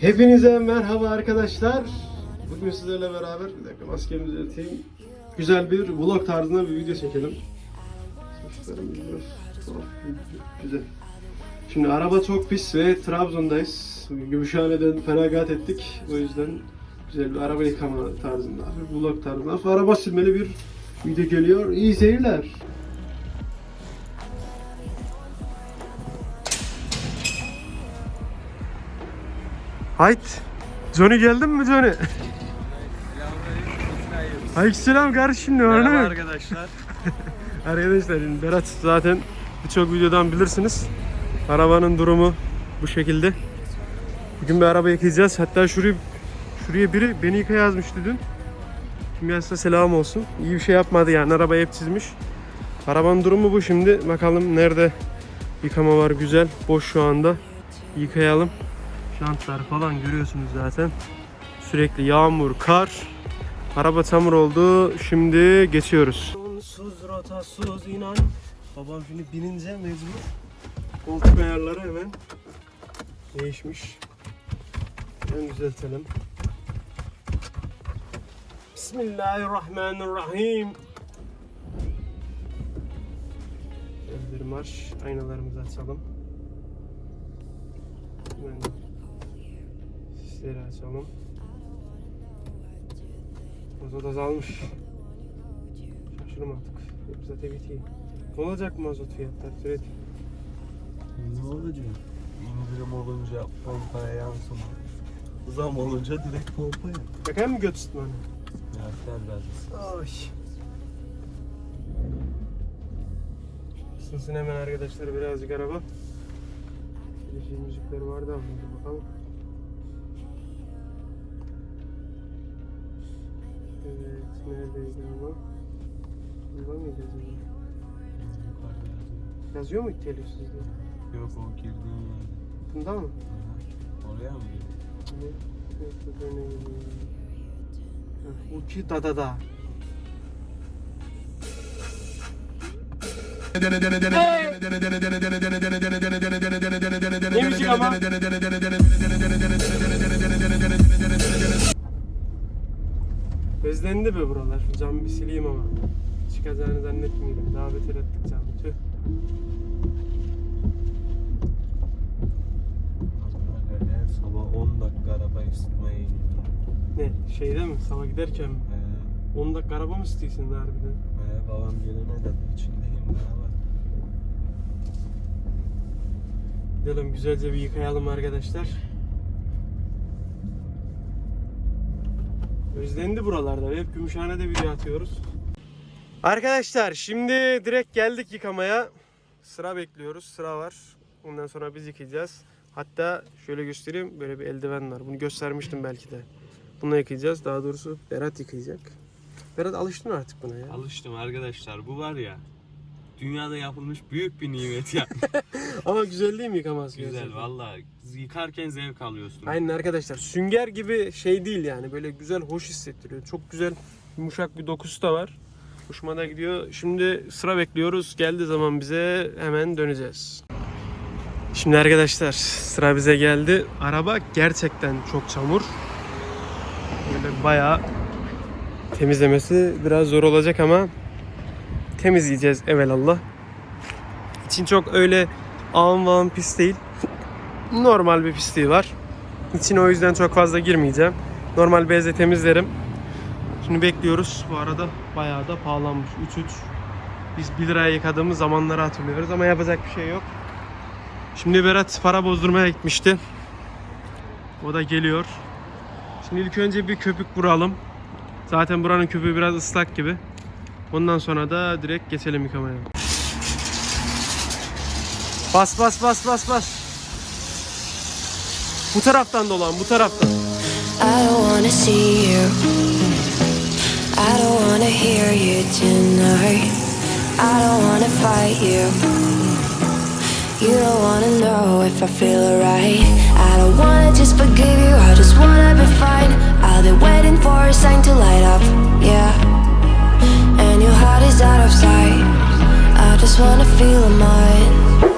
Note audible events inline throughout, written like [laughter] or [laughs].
Hepinize merhaba arkadaşlar. Bugün sizlerle beraber bir dakika maskemi düzelteyim. Güzel bir vlog tarzında bir video çekelim. Güzel. Şimdi araba çok pis ve Trabzon'dayız. Gümüşhane'den feragat ettik. O yüzden güzel bir araba yıkama tarzında, bir vlog tarzında. Araba silmeli bir video geliyor. İyi seyirler. Hayt. Johnny geldin mi Johnny? Aleykümselam kardeşim ne var ne Merhaba arkadaşlar. [laughs] Arkadaşlar şimdi Berat zaten birçok videodan bilirsiniz. Arabanın durumu bu şekilde. Bugün bir araba yıkayacağız. Hatta şuraya, şuraya biri beni yıka yazmıştı dün. Kim yazsa selam olsun. İyi bir şey yapmadı yani arabayı hep çizmiş. Arabanın durumu bu şimdi. Bakalım nerede yıkama var güzel. Boş şu anda. Yıkayalım. Jantlar falan görüyorsunuz zaten. Sürekli yağmur, kar. Araba çamur oldu. Şimdi geçiyoruz. Sonsuz rotasız inan. Babam şimdi binince mecbur. Koltuk ayarları hemen değişmiş. Hemen düzeltelim. Bismillahirrahmanirrahim. Bir marş. Aynalarımızı açalım. Hemen sisleri açalım. Mazot azalmış. Şaşırma artık. Hep zaten bitiyor. Ne olacak mazot fiyatları sürekli? Ne olacak? İndirim olunca pompaya yansın. Zam olunca direkt pompaya. Bakayım mı göt ısıtmanı? Yerler biraz. Ay. Isınsın hemen arkadaşlar birazcık araba. Müzikleri vardı ama bakalım. Evet, neredeydi ama? Buradan mıydı acaba? Yazıyor. Mu telif sizde? Yok o girdiğin yer. Bunda mı? Oraya mı girdin? Ne? Ne? Geliyor. Heh, Uki da da da. Ne müzik ama? [laughs] [laughs] Bezlendi be buralar. Cam bir sileyim ama. Çıkacağını zannetmiyorum. Daha beter ettik camı. Tüh. Her sabah 10 dakika araba ısıtmaya iniyor. Ne? Şeyde mi? Sabah giderken mi? Ee, 10 dakika araba mı istiyorsun harbiden? ee, babam gelene de içindeyim daha var. Gidelim güzelce bir yıkayalım arkadaşlar. Özlendi buralarda. Hep Gümüşhane'de video atıyoruz. Arkadaşlar şimdi direkt geldik yıkamaya. Sıra bekliyoruz. Sıra var. Ondan sonra biz yıkayacağız. Hatta şöyle göstereyim. Böyle bir eldiven var. Bunu göstermiştim belki de. Bunu yıkayacağız. Daha doğrusu Berat yıkayacak. Berat alıştın artık buna ya. Alıştım arkadaşlar bu var ya. Dünyada yapılmış büyük bir nimet ya. [laughs] Ama güzel değil mi yıkaması? Güzel valla. Yıkarken zevk alıyorsun. Aynen arkadaşlar. Sünger gibi şey değil yani. Böyle güzel, hoş hissettiriyor. Çok güzel, yumuşak bir dokusu da var. Hoşuma da gidiyor. Şimdi sıra bekliyoruz. Geldiği zaman bize hemen döneceğiz. Şimdi arkadaşlar sıra bize geldi. Araba gerçekten çok çamur. Böyle bayağı temizlemesi biraz zor olacak ama temizleyeceğiz evelallah. İçin çok öyle ağım vağım pis değil normal bir pisliği var. İçine o yüzden çok fazla girmeyeceğim. Normal bezle temizlerim. Şimdi bekliyoruz. Bu arada bayağı da pahalanmış. 3-3. Biz 1 liraya yıkadığımız zamanları hatırlıyoruz ama yapacak bir şey yok. Şimdi Berat para bozdurmaya gitmişti. O da geliyor. Şimdi ilk önce bir köpük vuralım. Zaten buranın köpüğü biraz ıslak gibi. Ondan sonra da direkt geçelim yıkamaya. Bas bas bas bas bas. Bu taraftan dolan, bu taraftan. I don't wanna see you. I don't wanna hear you tonight. I don't wanna fight you. You don't wanna know if I feel alright. I don't wanna just forgive you. I just wanna be fine. I'll be waiting for a sign to light up. Yeah. And your heart is out of sight. I just wanna feel mine.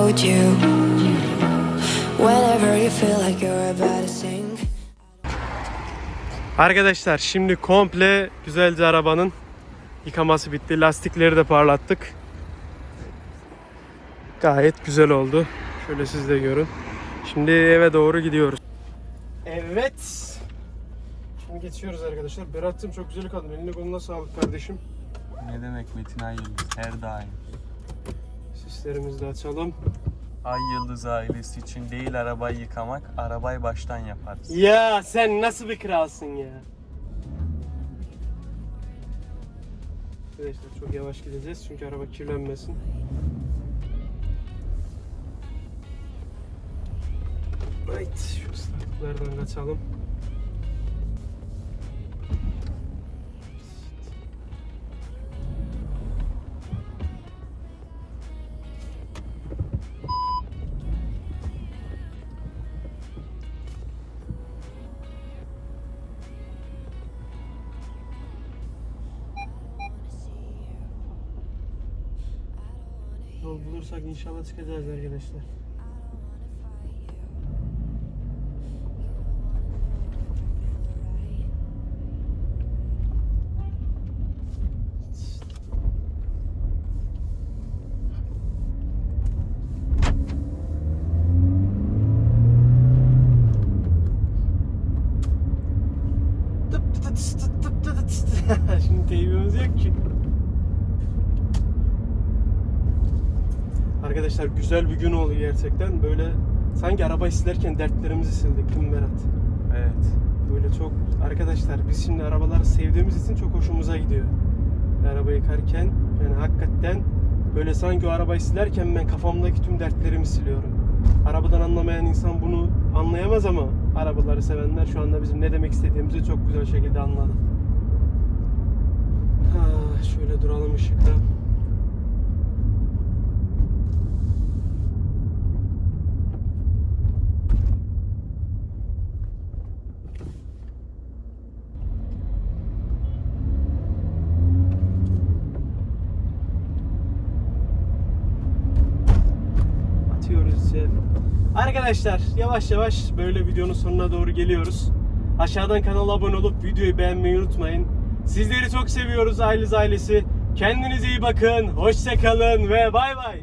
One you whenever you feel like you're about to sink. Arkadaşlar şimdi komple güzelce arabanın yıkaması bitti. Lastikleri de parlattık. Gayet güzel oldu. Şöyle siz de görün. Şimdi eve doğru gidiyoruz. Evet. Şimdi geçiyoruz arkadaşlar. Berat'cığım çok güzel yıkadın. Eline koluna sağlık kardeşim. Ne demek Metin Ay Yıldız her daim. Sislerimizi de açalım. Ay Yıldız ailesi için değil arabayı yıkamak, arabayı baştan yaparız. Ya sen nasıl bir kralsın ya? Arkadaşlar çok yavaş gideceğiz çünkü araba kirlenmesin. Evet, şu ıslaklıklardan kaçalım. Yol bulursak inşallah çıkacağız arkadaşlar. [laughs] Şimdi teybimiz yok ki. Arkadaşlar güzel bir gün oldu gerçekten. Böyle sanki araba silerken dertlerimizi sildik değil mi Berat? Evet. Böyle çok arkadaşlar biz şimdi arabaları sevdiğimiz için çok hoşumuza gidiyor. Araba yıkarken yani hakikaten böyle sanki o arabayı silerken ben kafamdaki tüm dertlerimi siliyorum. Arabadan anlamayan insan bunu anlayamaz ama arabaları sevenler şu anda bizim ne demek istediğimizi çok güzel şekilde anladı. Ha, şöyle duralım ışıkta. İçeri. Arkadaşlar yavaş yavaş böyle videonun sonuna doğru geliyoruz. Aşağıdan kanala abone olup videoyu beğenmeyi unutmayın. Sizleri çok seviyoruz Aileniz ailesi. Kendinize iyi bakın. Hoşça kalın ve bay bay.